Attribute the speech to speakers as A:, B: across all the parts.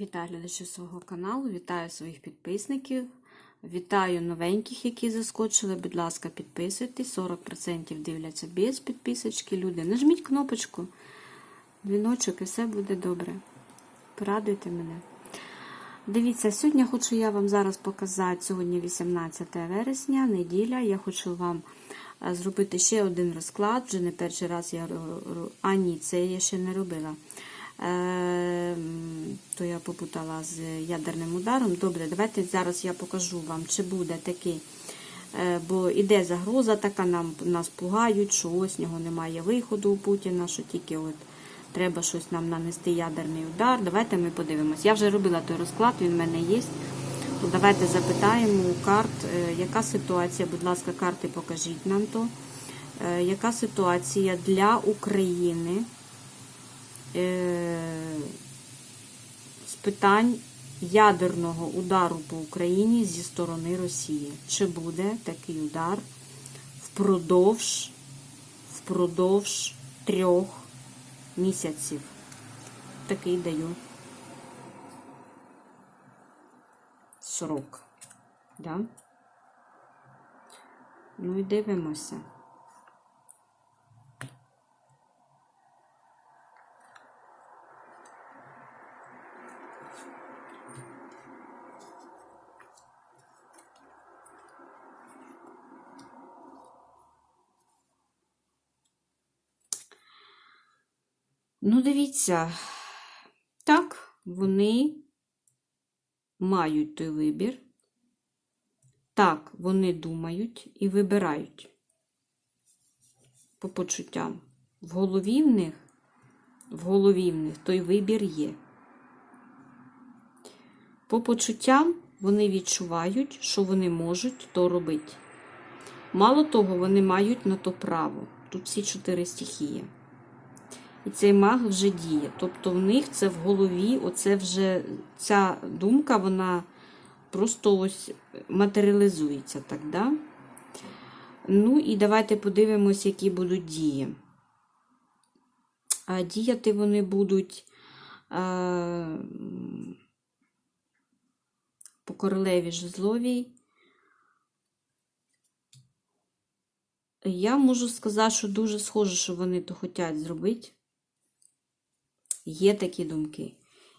A: Вітаю глядачів свого каналу, вітаю своїх підписників, вітаю новеньких, які заскочили. Будь ласка, підписуйтесь. 40% дивляться без підписочки. Люди, нажміть кнопочку, дзвіночок і все буде добре. Порадуйте мене. Дивіться, сьогодні хочу я вам зараз показати, сьогодні 18 вересня, неділя. Я хочу вам е, зробити ще один розклад. Вже не перший раз я ро- ро- А, ні, це я ще не робила. Е, то я попутала з ядерним ударом. Добре, давайте зараз я покажу вам, чи буде такий. Е, Бо іде загроза така, нам нас пугають, що ось нього немає виходу у Путіна, що тільки от треба щось нам нанести ядерний удар. Давайте ми подивимось. Я вже робила той розклад, він в мене є. То давайте запитаємо у карт, е, яка ситуація, будь ласка, карти покажіть нам то. Е, Яка ситуація для України з питань ядерного удару по Україні зі сторони Росії? Чи буде такий удар впродовж, впродовж трьох місяців? Такий даю срок. Да? Ну і дивимося. Ну, дивіться, так, вони мають той вибір. Так, вони думають і вибирають по почуттям. В голові в них, в голові в них той вибір є. По почуттям вони відчувають, що вони можуть то робити. Мало того, вони мають на то право. Тут всі чотири стихії. І цей маг вже діє. Тобто в них це в голові, оце вже ця думка, вона просто ось матеріалізується так, да? Ну і давайте подивимось, які будуть дії. А діяти вони будуть а, по королеві жезловій. Я можу сказати, що дуже схоже, що вони то хочуть зробити. Є такі думки,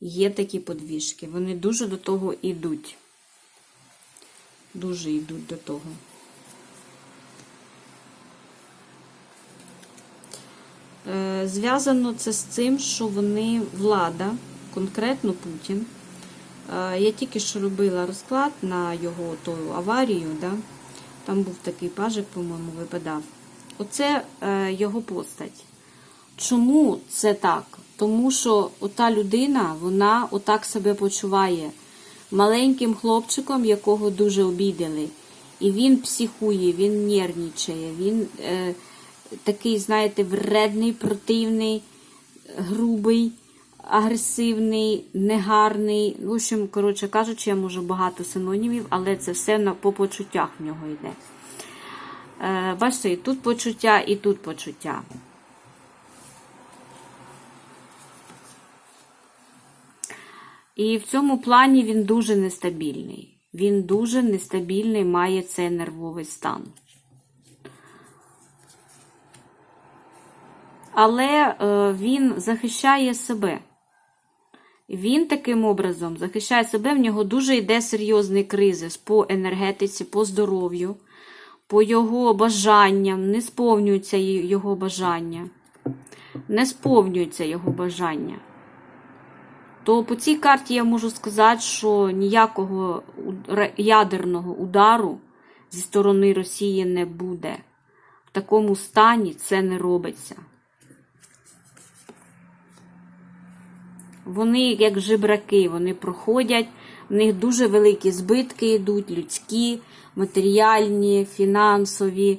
A: є такі подвіжки. Вони дуже до того йдуть. Дуже йдуть до того. Е, Зв'язано це з цим, що вони влада, конкретно Путін. Е, Я тільки що робила розклад на його ту аварію, да? там був такий пажик, по-моєму, випадав. Оце е, його постать. Чому це так? Тому що ота людина, вона отак себе почуває маленьким хлопчиком, якого дуже обідали. І він психує, він нервничає, він е, такий, знаєте, вредний, противний, грубий, агресивний, негарний. В общем, коротше кажучи, я можу багато синонімів, але це все на, по почуттях в нього йде. Е, бачите, і тут почуття, і тут почуття. І в цьому плані він дуже нестабільний. Він дуже нестабільний, має цей нервовий стан. Але е, він захищає себе. Він таким образом захищає себе, в нього дуже йде серйозний кризис по енергетиці, по здоров'ю, по його бажанням, не сповнюються його бажання. Не сповнюються його бажання то по цій карті я можу сказати, що ніякого ядерного удару зі сторони Росії не буде. В такому стані це не робиться. Вони, як жебраки, вони проходять, в них дуже великі збитки йдуть, людські, матеріальні, фінансові.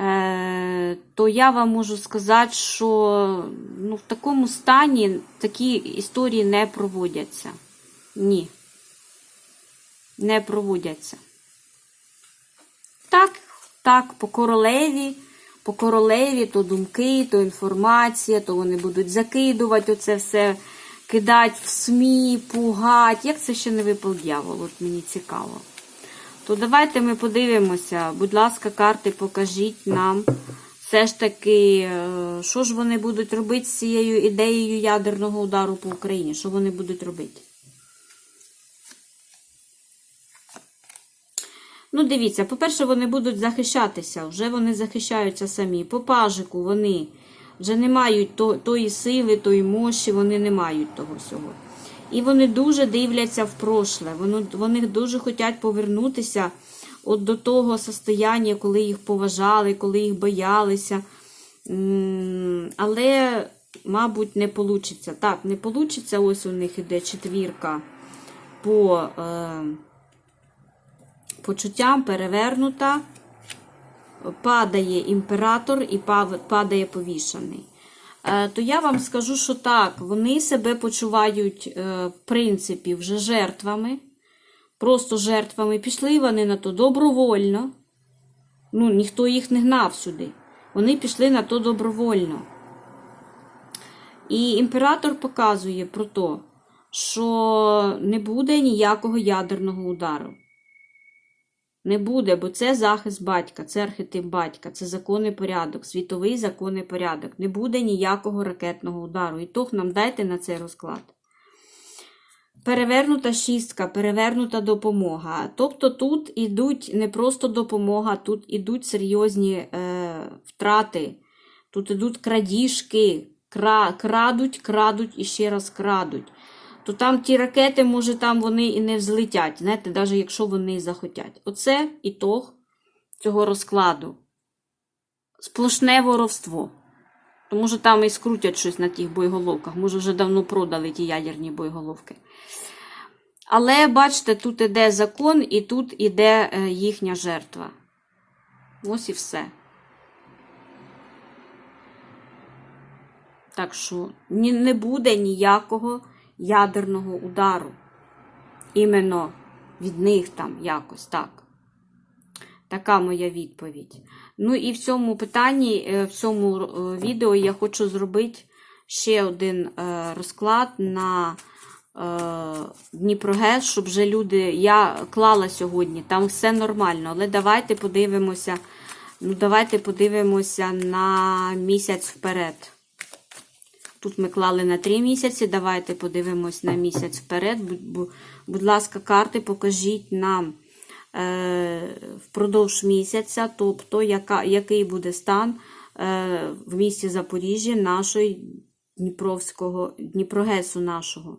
A: Е, то я вам можу сказати, що ну, в такому стані такі історії не проводяться. Ні. Не проводяться. Так, так, по королеві, по королеві то думки, то інформація, то вони будуть закидувати оце все кидати в СМІ, пугать. Як це ще не випав дьявол? От мені цікаво. То давайте ми подивимося. Будь ласка, карти, покажіть нам. Все ж таки, е, що ж вони будуть робити з цією ідеєю ядерного удару по Україні? Що вони будуть робити? Ну, дивіться, по-перше, вони будуть захищатися, вже вони захищаються самі. По пажику вони вже не мають то, тої сили, тої мощі, вони не мають того всього. І вони дуже дивляться в прошле. Вони, вони дуже хочуть повернутися от до того состояння, коли їх поважали, коли їх боялися. Але, мабуть, не вийде. Так, не вийде. Ось у них іде четвірка по. Е, почуттям перевернута, падає імператор і падає повішаний. Е, То я вам скажу, що так, вони себе почувають, е, в принципі, вже жертвами, просто жертвами. Пішли вони на то добровольно. Ну, ніхто їх не гнав сюди. Вони пішли на то добровольно. І імператор показує про те, що не буде ніякого ядерного удару. Не буде, бо це захист батька, це архетип батька, це законний порядок, світовий законний порядок. Не буде ніякого ракетного удару. І тох нам дайте на цей розклад. Перевернута шістка, перевернута допомога. Тобто тут ідуть не просто допомога, тут ідуть серйозні е, втрати, тут ідуть крадіжки, кра, крадуть, крадуть і ще раз крадуть. То там ті ракети, може, там вони і не взлетять, знаєте, навіть якщо вони захотять. Оце ітог цього розкладу. Сплошне воровство. Тому що там і скрутять щось на тих боєголовках. Може, вже давно продали ті ядерні боєголовки. Але бачите, тут іде закон і тут іде е, їхня жертва. Ось і все. Так що не буде ніякого ядерного удару. Іменно від них там якось так. Така моя відповідь. Ну і в цьому питанні, е, в цьому е, відео я хочу зробити ще один е, розклад на Дніпрогес, щоб вже люди. Я клала сьогодні, там все нормально, але давайте подивимося. Ну, давайте подивимося на місяць вперед. Тут ми клали на 3 місяці. Давайте подивимось на місяць вперед. Будь, ласка, карти, покажіть нам е, впродовж місяця, тобто який буде стан е, в місті Запоріжжя нашої Дніпровського, Дніпрогесу нашого.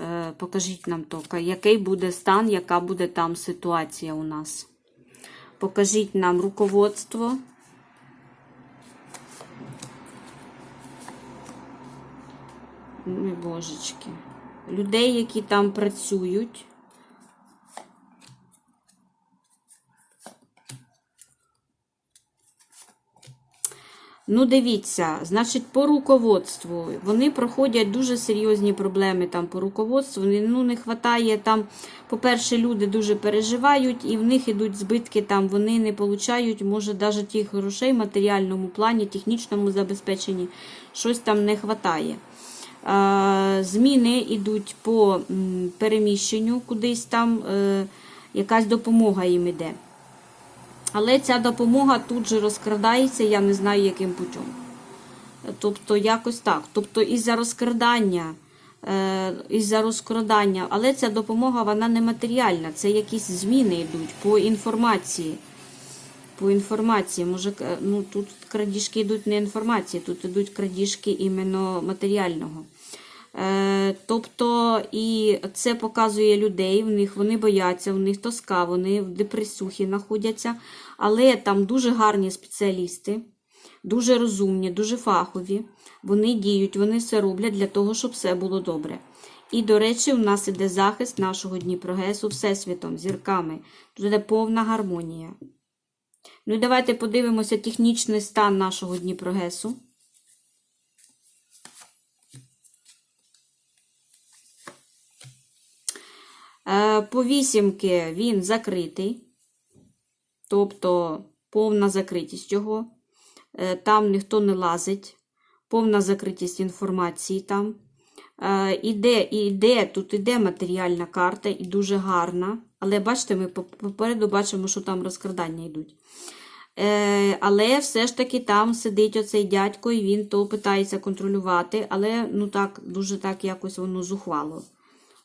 A: Е, покажіть нам тільки, який буде стан, яка буде там ситуація у нас. Покажіть нам руководство. Божечки. Людей, які там працюють. Ну, дивіться, значить, по руководству вони проходять дуже серйозні проблеми там по руководству. Ну, не вистачає там, по-перше, люди дуже переживають, і в них ідуть збитки, там вони не получають, може, навіть тих грошей в матеріальному плані, технічному забезпеченні, щось там не вистачає. Е, Зміни йдуть по переміщенню кудись там, е, якась допомога їм іде. Але ця допомога тут же розкрадається, я не знаю, яким путем. Тобто, якось так. Тобто, із-за розкрадання, е, із-за розкрадання, але ця допомога вона не матеріальна, це якісь зміни йдуть по інформації. По інформації, може, ну тут крадіжки йдуть не інформації, тут йдуть крадіжки іменно матеріального. Е, тобто, і це показує людей, в них вони бояться, в них тоска, вони в депресухі знаходяться, але там дуже гарні спеціалісти, дуже розумні, дуже фахові. Вони діють, вони все роблять для того, щоб все було добре. І, до речі, у нас іде захист нашого Дніпрогесу Всесвітом, зірками. Тут іде повна гармонія. Ну і давайте подивимося технічний стан нашого Дніпрогесу. По вісімки він закритий, тобто повна закритість його. Е, Там ніхто не лазить, повна закритість інформації там. Е, іде, іде, тут іде матеріальна карта і дуже гарна. Але бачите, ми попереду бачимо, що там розкрадання йдуть. Е, але все ж таки там сидить оцей дядько, і він то питається контролювати, але ну так, дуже так якось воно зухвало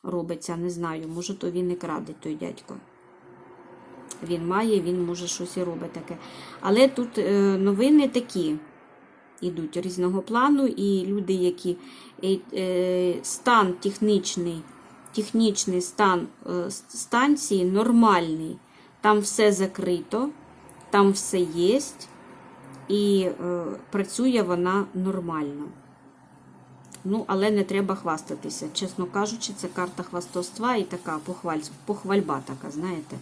A: робиться. Не знаю, може, то він не краде той дядько. Він має, він може щось і робить таке. Але тут е, новини такі ідуть різного плану, і люди, які е, е, стан технічний, технічний стан станції нормальний. Там все закрито, там все є, і працює вона нормально. Ну, але не треба хвастатися. Чесно кажучи, це карта хвастовства і така похваль, похвальба така, знаєте.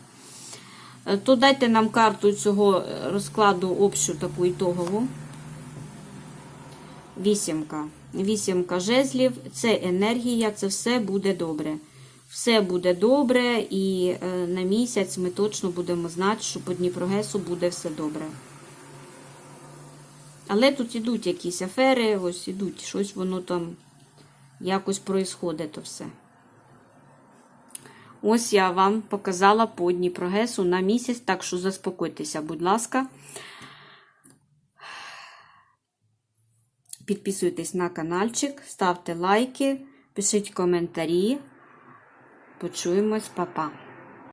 A: Е, То дайте нам карту цього е, розкладу общу таку ітогову. Вісімка. Вісімка жезлів, це енергія, це все буде добре. Все буде добре, і е, на місяць ми точно будемо знати, що по Дніпрогесу буде все добре. Але тут ідуть якісь афери, ось ідуть, щось воно там якось проїсходить то все. Ось я вам показала по Дніпрогесу на місяць, так що заспокойтеся, будь ласка. Підписуйтесь на каналчик, ставте лайки, пишіть коментарі. Почуємось, па-па.